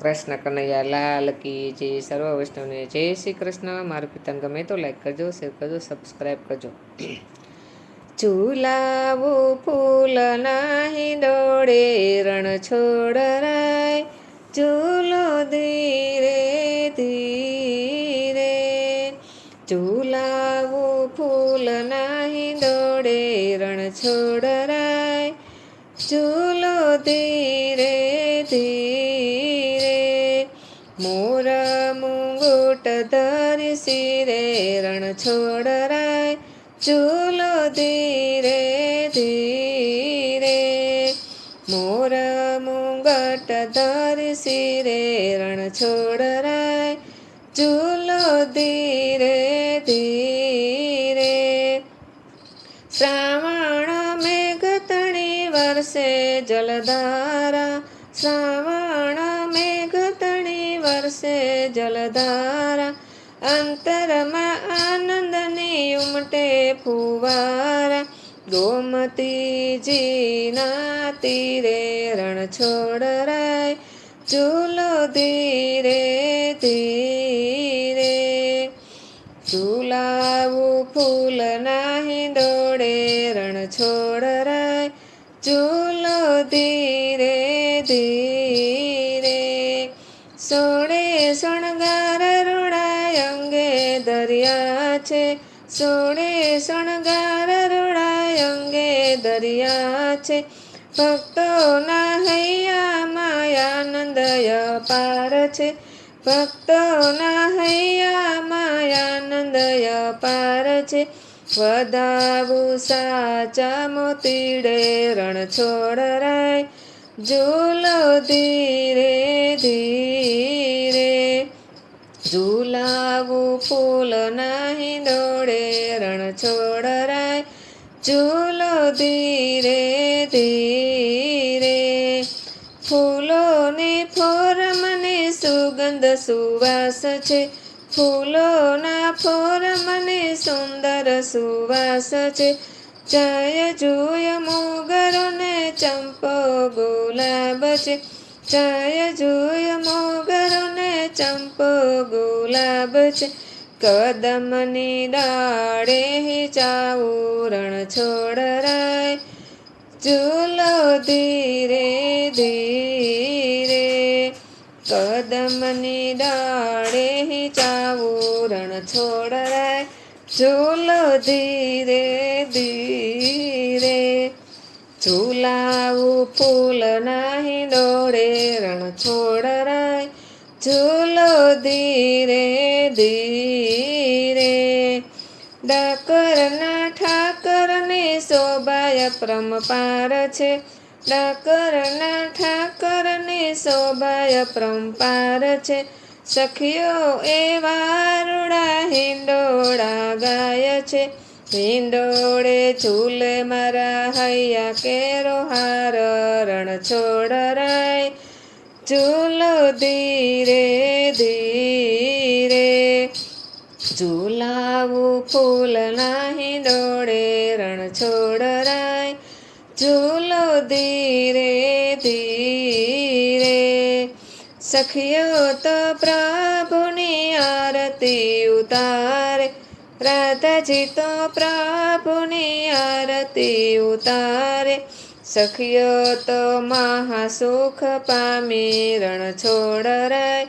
કૃષ્ણ કનૈયા લાલ કી જય, સર્વ વૈષ્ણવને જય શ્રી કૃષ્ણ. મારું પિતન ગમે તો લાઈક કરજો શેર કરજો સબસ્ક્રાઈબ કરજો. ઝુલાવો ફૂલ નાહી દોડે, રણ છોડરાય ઝૂલો ધીરે ધીરે. ઝુલાવો ફૂલ નાહી દોડે, રણ છોડરાય ઝૂલો ધીરે ધીરે ધરી સિરે રણ છોડરાય, ચૂલો ધીરે ધીરે. મોર મુંગટ ધરી સિરે રણ છોડરાય, ચૂલો ધીરે ધીરે. શ્રાવણ મેઘ તણી વર્ષે જલધારા, શ્રાવણ મેઘ તણી વર્ષે જલધારા અંતરમાં આનંદની ઉમટે ફુવારા. ગોમતીજીના તીરે રણ છોડરાય ચૂલો ધીરે ધીરે. ચૂલાવું ફૂલ નાહી દોડે રણ છોડરાય ચૂલો ધીરે દરિયા છે. સોળે શણગાર રૂડાય અંગે દરિયા છે. ભક્તોના હૈયામાં આનંદય પાર છે. ભક્તોના હૈયામાં આનંદય પાર છે. વધાવું સાચા મોતીડે રણ છોડરાય ઝૂલો ધીરે ફૂલ નહીં દોડે રણ છોડરાય ઝૂલો ધીરે ધીરે. ફૂલોની ફોરમને સુગંધ સુવાસ છે. ફૂલોના ફોરમને સુંદર સુવાસ છે. જય જોય મોગરોને ચંપો ગુલાબ છે. જય જોય મોગરોને ચંપો ગુલાબ છે. કદમની દાડે ચાઉરણ રણ છોડરાય. ચૂલો ધીરે ધીરે કદમની દાડે ચાઉરણ રણ છોડરાય. ચૂલો ધીરે ધીરે ઝૂલાવું ફૂલ નાહી દોડે રણ છોડરાય. ઝૂલો ધીરે ધીરે ડાકરના ઠાકરને શોભાય પ્રમપાર છે ડાકરના ઠાકરને શોભાય પ્રમપાર છે સખીઓ એવા રૂડા હિંડોળા ગાય છે હિંડોળે ઝૂલે મારા હૈયા કેરો હાર રણ છોડરાય ઝૂલો ધીરે ધીરે, ઝૂલાવું ફૂલ નાહી દોડે રણ છોડરાય ઝૂલો ધીરે ધીરે, સખીઓ તો પ્રભુની આરતી ઉતારે. રાધાજી તો પ્રભુની આરતી ઉતારે. સખીઓ તો મહાસુખ પામી રણ છોડરાય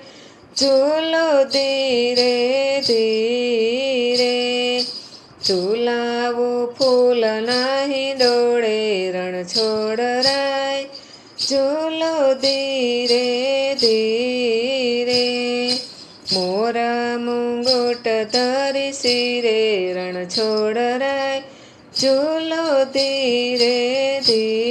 ઝૂલો ધીરે ધીરે. ઝૂલાવું ફૂલ નાહી દોડે, રણ છોડરાય ઝૂલો ધીરે ધીરે. મોરા મુંગોટ ધરી શિરે, રણ છોડરાય ઝૂલો ધીરે ધીરે.